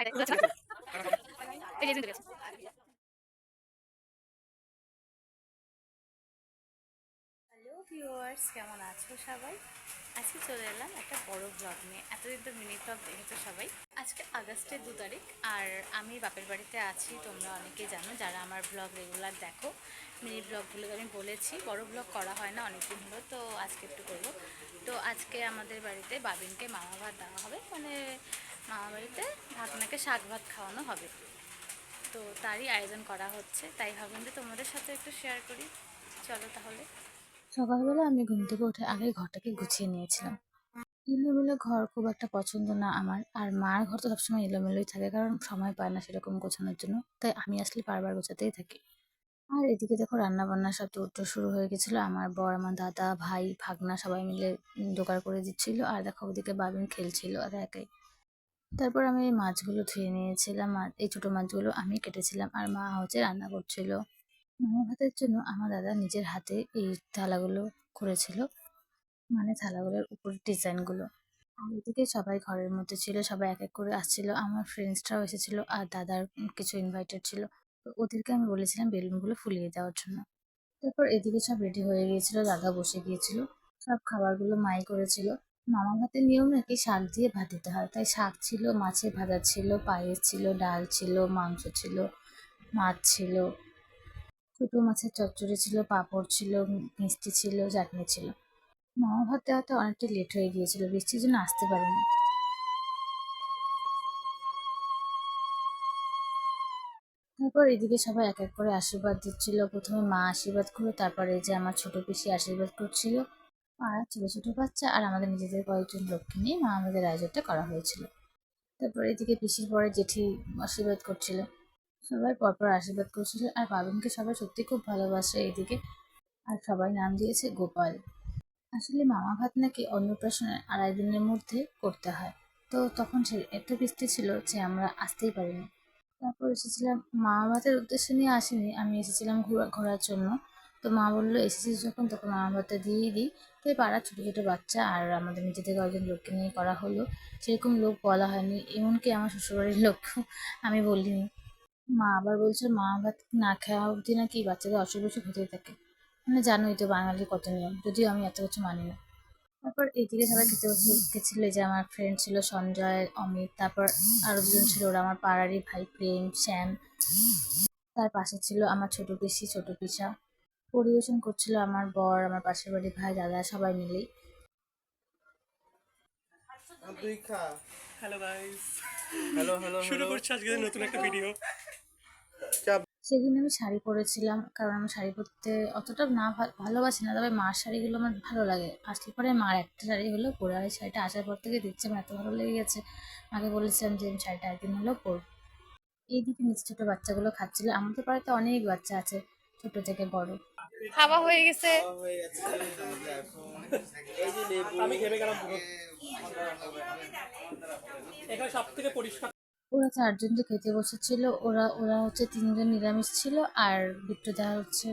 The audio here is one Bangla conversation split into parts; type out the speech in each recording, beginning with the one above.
হ্যালো ভিউয়ার্স কেমন আছো সবাই? আজকে চলে এলাম একটা বড় ব্লগ নিয়ে। এতদিন তো মিনি ব্লগ দেখেছ সবাই। আজকে আগস্টের দু তারিখ, আর আমি বাপের বাড়িতে আছি, তোমরা অনেকেই জানো, যারা আমার ব্লগ রেগুলার দেখো। মিনি ব্লগগুলো আমি বলেছি, বড় ব্লগ করা হয় না, অনেকদিন হলো, তো আজকে একটু করব। তো আজকে আমাদের বাড়িতে বাবিনকে মামা ভাত দেওয়া হবে। মানে মামা বাড়িতে ভাতনাকে শাক ভাত খাওয়ানো হবে। তো তারই আয়োজন করা হচ্ছে, তাই ভাবলাম যে তোমাদের সাথে একটু শেয়ার করি। চলো তাহলে। সকালবেলা আমি ঘুম থেকে উঠে আগে ঘরটাকে গুছিয়ে নিয়েছিলাম। এলোমেলো ঘর খুব একটা পছন্দ না আমার, আর মার ঘর তো সবসময় এলোমেলোই থাকে, কারণ সময় পায় না সেরকম গোছানোর জন্য, তাই আমি আসলে বারবার গোছাতেই থাকি। আর এদিকে দেখো রান্না বান্না সব তোড়জোড় শুরু হয়ে গেছিল, আমার বর, আমার দাদা, ভাই, ভাগনা সবাই মিলে জোগাড় করে দিচ্ছিল, আর দেখো ওদিকে বাবিন খেলছিল আর একাই। তারপর আমি এই মাছগুলো ধুয়ে নিয়েছিলাম আর এই ছোটো মাছগুলো আমি কেটেছিলাম আর মা হচ্ছে রান্না করছিল। মামা ভাতের জন্য আমার দাদা নিজের হাতে এই থালাগুলো করেছিল মানে থালাগুলোর উপর ডিজাইনগুলো। আর এদিকে সবাই ঘরের মধ্যে ছিল, সবাই এক এক করে আসছিল, আমার ফ্রেন্ডসরাও এসেছিল আর দাদার কিছু ইনভাইটেড ছিল। তো ওদেরকে আমি বলেছিলাম বেলুনগুলো ফুলিয়ে দেওয়ার জন্য। তারপর এদিকে সব রেডি হয়ে গিয়েছিল, দাদা বসে গিয়েছিল, সব খাবারগুলো মাই করেছিল। মামা ভাতের নিয়ম নাকি শাক দিয়ে ভাত দিতে হয়। তাই শাক ছিল, মাছের ভাজা ছিল, পায়েস ছিল, ডাল ছিল, মাংস ছিল, মাছ ছিল ছোটো মাছের চচ্চড়ি ছিল, পাঁপড় ছিল, মিষ্টি ছিল, চাটনি ছিল। মামা ভাত দেওয়াতে অনেকটা লেট হয়ে গিয়েছিল, বৃষ্টির জন্য আসতে পারেনি। তারপর এদিকে সবাই এক এক করে আশীর্বাদ দিচ্ছিল। প্রথমে মা আশীর্বাদ করল, তারপরে যে আমার ছোট পিসি আশীর্বাদ করছিল। আর ছোটো ছোটো বাচ্চা আর আমাদের নিজেদের কয়েকজন লোককে নিয়ে মা আমাদের আয়োজনটা করা হয়েছিল। তারপর এদিকে পিসির পরে জেঠি আশীর্বাদ করছিল। সবাই পরপর আশীর্বাদ করছিল আর পাবেনকে সবাই সত্যি খুব ভালোবাসে এইদিকে আর সবাই নাম দিয়েছে গোপাল। আসলে মামা ভাত নাকি অন্নপ্রাশনের আড়াই দিনের মধ্যে করতে হয়। তো তখন সে এত বৃষ্টি ছিল যে আমরা আসতেই পারিনি। তারপর এসেছিলাম মামা ভাতের উদ্দেশ্য নিয়ে আসিনি। আমি এসেছিলাম ঘোরা, ঘোরার জন্য। তো মা বলল, এসেছিস যখন তখন মামা ভাতটা দিয়েই দিই। তো পাড়ার ছোটো ছোটো বাচ্চা আর আমাদের নিজেদের কয়েকজন লোককে নিয়ে করা হলো। সেরকম লোক বলা হয়নি, এমনকি আমার শ্বশুরবাড়ির লোককেও আমি বলিনি। মা আবার বলছে, মা, ভাত না খাওয়া অবধি নাকি বাচ্চাদের অসুখ বিসুখ হতেই থাকে? মানে জানোই তো বাঙালির কত নিয়ম, যদিও আমি এত কিছু মানি না। তারপর এইদিকে সবাই খেতে গেছিল যে আমার ফ্রেন্ড ছিল সঞ্জয়, অমিত, তারপর আরও দুজন ছিল ওরা, আমার পাড়ারই ভাই প্রেম, শ্যাম। তার পাশে ছিল আমার ছোট পিসি, ছোট পিসা। পরিবেশন করছিল আমার বর আমার পাশের বাড়ির ভাই দাদা সবাই মিলেই। তুই হ্যালো গাইস হ্যালো হ্যালো শুরু করছি আজকে নতুন একটা ভিডিও সেদিন আমি শাড়ি পরেছিলাম কারণ আমি শাড়ি পরতে অতটা না ভা- ভালোবাসি না তবে মার শাড়িগুলো আমার ভালো লাগে। আসলে পরে মার একটা শাড়ি হলো পরে আর এই শাড়িটা আসার পর থেকে দেখছি আমার এত ভালো লেগে গেছে। মাকে বলেছিলাম যে আমি শাড়িটা একদিন হলেও পরবো এইদিকে নিচে ছোটো বাচ্চাগুলো খাচ্ছিল। আমাদের বাড়িতে অনেক বাচ্চা আছে ছোট থেকে বড়। খাওয়া হয়ে গেছে। হয়ে গেছে এই যে লেবু আমি ঘেমে গেলাম এখানে সব থেকে পরিষ্কার ওরা চারজন যে খেতে বসেছিল ওরা ওরা হচ্ছে তিনজন নিরামিষ ছিল আর বিট্টুদা হচ্ছে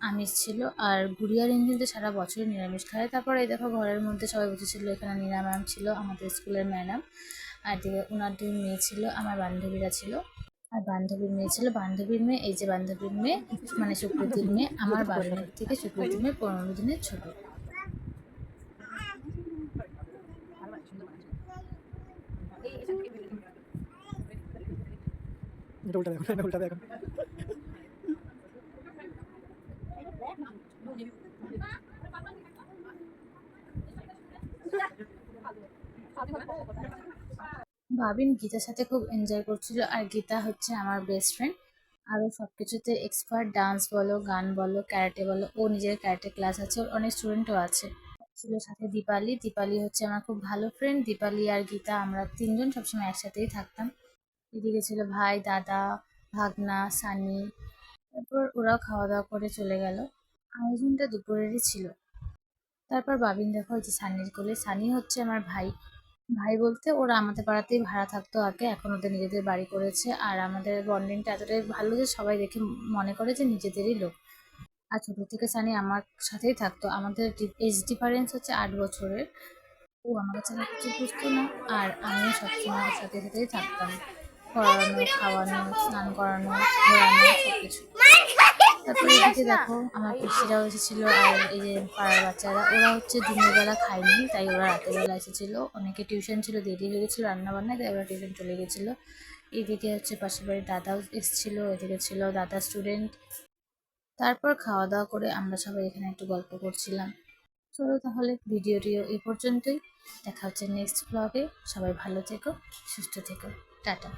আমিষ ছিল আর গুড়িয়ার ইঞ্জিন তো সারা বছরই নিরামিষ খায়। তারপরে এই দেখো ঘরের মধ্যে সবাই বসেছিল এখানে নীরা ম্যাম ছিল আমাদের স্কুলের ম্যাডাম আর দিকে ওনার দুই মেয়ে ছিল আমার বান্ধবীরা ছিল। আর বান্ধবীর মেয়ে ছিল বান্ধবীর মেয়ে এই যে বান্ধবীর মেয়ে মানে সুপ্রীতির মেয়ে আমার বাবার থেকে সুপ্রীতির মেয়ে পনেরো দিনের ছোট। এটা উল্টা দেখো এটা উল্টা দেখো ভাবিন গীতার সাথে খুব এনজয় করছিল আর গীতা হচ্ছে আমার বেস্ট ফ্রেন্ড আরও সব কিছুতে এক্সপার্ট ডান্স বলো, গান বলো ক্যারাটে বলো, ও নিজের ক্যারাটে ক্লাস আছে, ওর অনেক স্টুডেন্টও আছে। ছিল সাথে দীপালি দীপালি হচ্ছে আমার খুব ভালো ফ্রেন্ড দীপালি আর গীতা আমরা তিনজন সবসময় একসাথেই থাকতাম। এদিকে ছিল ভাই, দাদা, ভাগনা, সানি, তারপর ওরাও খাওয়া দাওয়া করে চলে গেল। আয়োজনটা দুপুরেরই ছিল। তারপর বাবিন দেখো যে সানির কোলে, সানি হচ্ছে আমার ভাই। ভাই বলতে ওরা আমাদের পাড়াতেই ভাড়া থাকতো আগে, এখন ওদের নিজেদের বাড়ি করেছে। আর আমাদের বন্ডিংটা এতটাই ভালো যে সবাই দেখে মনে করে যে নিজেদেরই লোক। আর ছোটো থেকে সানি আমার সাথেই থাকতো। আমাদের এজ ডিফারেন্স হচ্ছে আট বছরের। ও আমার কাছে কিছু বুঝতো না। আর আমিও সবসময় ওর সাথে সাথেই থাকতাম। পড়ানো, খাওয়ানো, স্নান করানো, ঘোরানো সব কিছু তারপরে এদিকে দেখো, আমার পিসিরাও এসেছিল আর এই যে পাড়ার বাচ্চারা, ওরা হচ্ছে দিনের বেলা খায়নি, তাই ওরা রাতের বেলা এসেছিল। অনেকে টিউশন ছিল, দেরি হয়ে গেছিল রান্না বান্নায় তাই ওরা টিউশন চলে গেছিল। এদিকে হচ্ছে পাশের বাড়ির দাদাও এসেছিল, এদিকে ছিল দাদা স্টুডেন্ট তারপর খাওয়া দাওয়া করে আমরা সবাই এখানে একটু গল্প করছিলাম। চলো তাহলে ভিডিওটিও এই পর্যন্তই। দেখা হচ্ছে নেক্সট ব্লগে সবাই ভালো থেকো, সুস্থ থেকো। টাটা।